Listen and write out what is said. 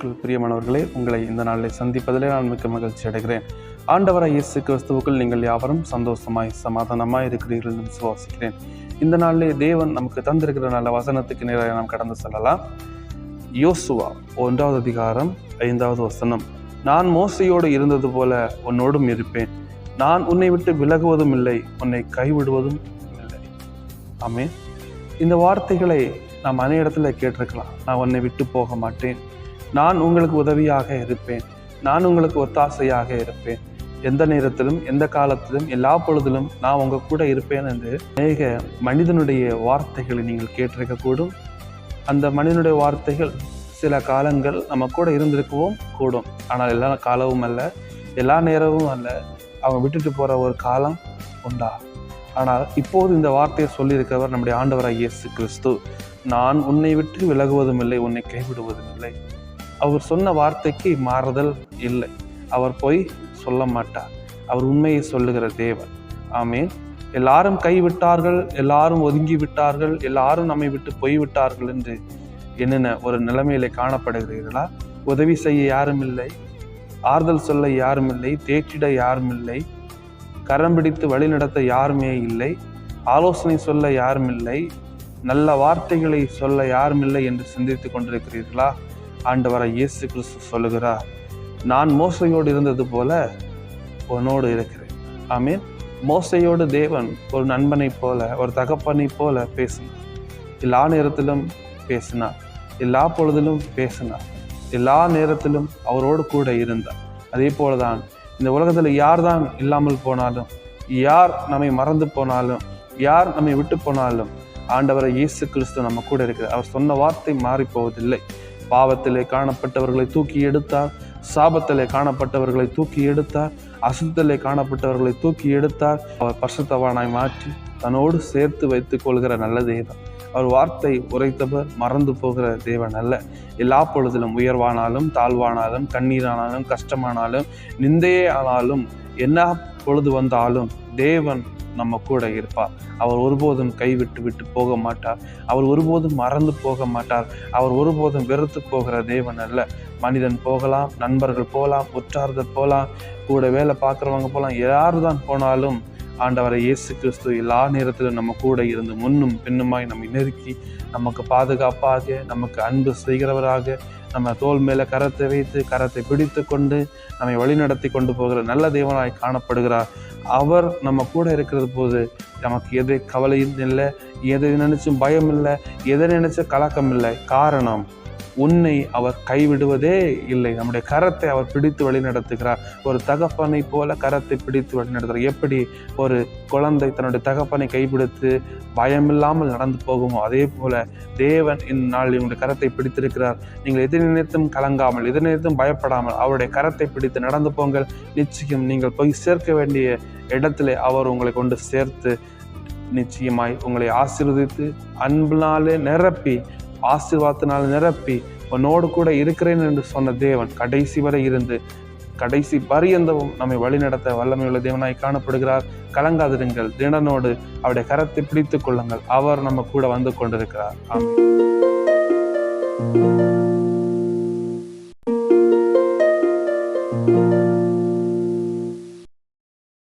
பிரியமானவர்களே உங்களை இந்த நாளில் சந்திப்பதிலே நான் மிக்க மகிழ்ச்சி அடைகிறேன். ஆண்டவராய் இயேசு கிறிஸ்துவுக்குள் நீங்கள் யாவரும் சந்தோஷமாய் சமாதானமாய் இருக்கிறீர்கள் என்று விசுவாசிக்கிறேன் இந்த நாளிலே தேவன் நமக்கு தந்திருக்கிற நல்ல வசனத்துக்கு நேராக நாம் கடந்து செல்லலாம். யோசுவா ஒன்றாவது அதிகாரம் ஐந்தாவது வசனம். நான் மோசையோடு இருந்தது போல உன்னோடும் இருப்பேன். நான் உன்னை விட்டு விலகுவதும் இல்லை உன்னை கைவிடுவதும் இல்லை. ஆமே இந்த வார்த்தைகளை நாம் அனை இடத்துல கேட்டிருக்கலாம். நான் உன்னை விட்டு போக மாட்டேன். நான் உங்களுக்கு உதவியாக இருப்பேன். நான் உங்களுக்கு ஒத்தாசையாக இருப்பேன். எந்த நேரத்திலும் எந்த காலத்திலும் எல்லா பொழுதிலும் நான் உங்கள் கூட இருப்பேன் என்று அநேக மனிதனுடைய வார்த்தைகளை நீங்கள் கேட்டிருக்கக்கூடும். அந்த மனிதனுடைய வார்த்தைகள் சில காலங்கள் நம்ம கூட இருந்திருக்கவும் கூடும். ஆனால் எல்லா காலமும் அல்ல எல்லா நேரமும் அல்ல. அவங்க விட்டுட்டு போகிற ஒரு காலம் உண்டா? ஆனால் இப்போது இந்த வார்த்தையை சொல்லியிருக்கிறவர் நம்முடைய ஆண்டவராக இயேசு கிறிஸ்து. நான் உன்னை விட்டு விலகுவதும் இல்லை உன்னை கைவிடுவதும் இல்லை. அவர் சொன்ன வார்த்தைக்கு மாறுதல் இல்லை. அவர் போய் சொல்ல மாட்டார். அவர் உண்மையை சொல்லுகிற தேவன். ஆமேன். எல்லாரும் கைவிட்டார்கள் எல்லாரும் ஒதுங்கி விட்டார்கள் எல்லாரும் நம்மை விட்டு போய்விட்டார்கள் என்று என்னென்ன ஒரு நிலைமையில காணப்படுகிறீர்களா? உதவி செய்ய யாரும் இல்லை ஆறுதல் சொல்ல யாரும் இல்லை தேற்றிட யாரும் இல்லை கரம் பிடித்து வழிநடத்த யாருமே இல்லை ஆலோசனை சொல்ல யாரும் இல்லை நல்ல வார்த்தைகளை சொல்ல யாரும் இல்லை என்று சிந்தித்து கொண்டிருக்கிறீர்களா? ஆண்டவரை இயேசு கிறிஸ்து சொல்லுகிறார் நான் மோசையோடு இருந்தது போல உன்னோடு இருக்கிறேன். ஆமீன். மோசையோடு தேவன் ஒரு நண்பனைப் போல ஒரு தகப்பனைப் போல பேசினார். எல்லா நேரத்திலும் பேசினார். எல்லா பொழுதிலும் பேசினார். எல்லா நேரத்திலும் அவரோடு கூட இருந்தார். அதே போல தான் இந்த உலகத்தில் யார் தான் இல்லாமல் போனாலும் யார் நம்மை மறந்து போனாலும் யார் நம்மை விட்டு போனாலும் ஆண்டவரை இயேசு கிறிஸ்து நம்ம கூட இருக்கிறார் அவர் சொன்ன வார்த்தை மாறிப்போவதில்லை. பாவத்திலே காணப்பட்டவர்களை தூக்கி எடுத்தார் சாபத்திலே காணப்பட்டவர்களை தூக்கி எடுத்தார் அசுத்தத்திலே காணப்பட்டவர்களை தூக்கி எடுத்தார். அவர் பரிசுத்தவானாய் மாற்றி தன்னோடு சேர்த்து வைத்துக் கொள்கிற நல்ல தெய்வம் அவர் வார்த்தை உரைத்தவர் மறந்து போகிற தேவன் அல்ல. எல்லா பொழுதிலும் உயர்வானாலும் தாழ்வானாலும் கண்ணீரானாலும் கஷ்டமானாலும் நிந்தையே ஆனாலும் என்ன பொழுது வந்தாலும் தேவன் நம்ம கூட இருப்பார். அவர் ஒருபோதும் கைவிட்டு விட்டு போக மாட்டார். அவர் ஒருபோதும் மறந்து போக மாட்டார். அவர் ஒருபோதும் வெறுத்து போகிற தேவன் அல்ல. மனிதன் போகலாம் நண்பர்கள் போகலாம் உற்றார்கள் போகலாம் கூட வேலை பார்க்குறவங்க போகலாம் யார் தான் போனாலும் ஆண்டவரை இயேசு கிறிஸ்து எல்லா நேரத்திலும் நம்ம கூட இருந்து முன்னும் பின்னுமாய் நம்மை நெருக்கி நமக்கு பாதுகாப்பாக நமக்கு அன்பு செய்கிறவராக நம்ம தோல் மேலே கரத்தை வைத்து கரத்தை பிடித்து கொண்டு நம்மை வழிநடத்தி கொண்டு போகிற நல்ல தேவனாய் காணப்படுகிறார். அவர் நம்ம கூட இருக்கிறது போது நமக்கு எதை கவலையும் இல்லை எதை நினைச்சும் பயம் இல்லை எதை நினைச்ச கலக்கம் இல்லை காரணம் உன்னை அவர் கைவிடுவதே இல்லை. நம்முடைய கரத்தை அவர் பிடித்து வழி நடத்துகிறார் ஒரு தகப்பனை போல கரத்தை பிடித்து வழிநடத்துகிறார். எப்படி ஒரு குழந்தை தன்னுடைய தகப்பனை கைப்பிடித்து பயமில்லாமல் நடந்து போகுமோ அதே போல தேவன் இந்நாள் இவனுடைய கரத்தை பிடித்திருக்கிறார். நீங்கள் எதிர் நினைத்தும் கலங்காமல் எதிர் நினைத்தும் பயப்படாமல் அவருடைய கரத்தை பிடித்து நடந்து போங்கள். நிச்சயம் நீங்கள் போய் சேர்க்க வேண்டிய இடத்திலே அவர் உங்களை கொண்டு சேர்த்து நிச்சயமாய் உங்களை ஆசீர்வதித்து அன்பினாலே நிரப்பி ஆசிர்வாதத்தினால் நிரப்பி உன்னோடு கூட இருக்கிறேன் என்று சொன்ன தேவன் கடைசி வரை இருந்து கடைசி பரியந்தவும் நம்மை வழிநடத்த வல்லமையுள்ள தேவனாய் காணப்படுகிறார். கலங்காதிருங்கள். தினனோடு அவருடைய கரத்தை பிடித்துக் கொள்ளுங்கள். அவர் நம்ம கூட வந்து கொண்டிருக்கிறார். ஆமென்.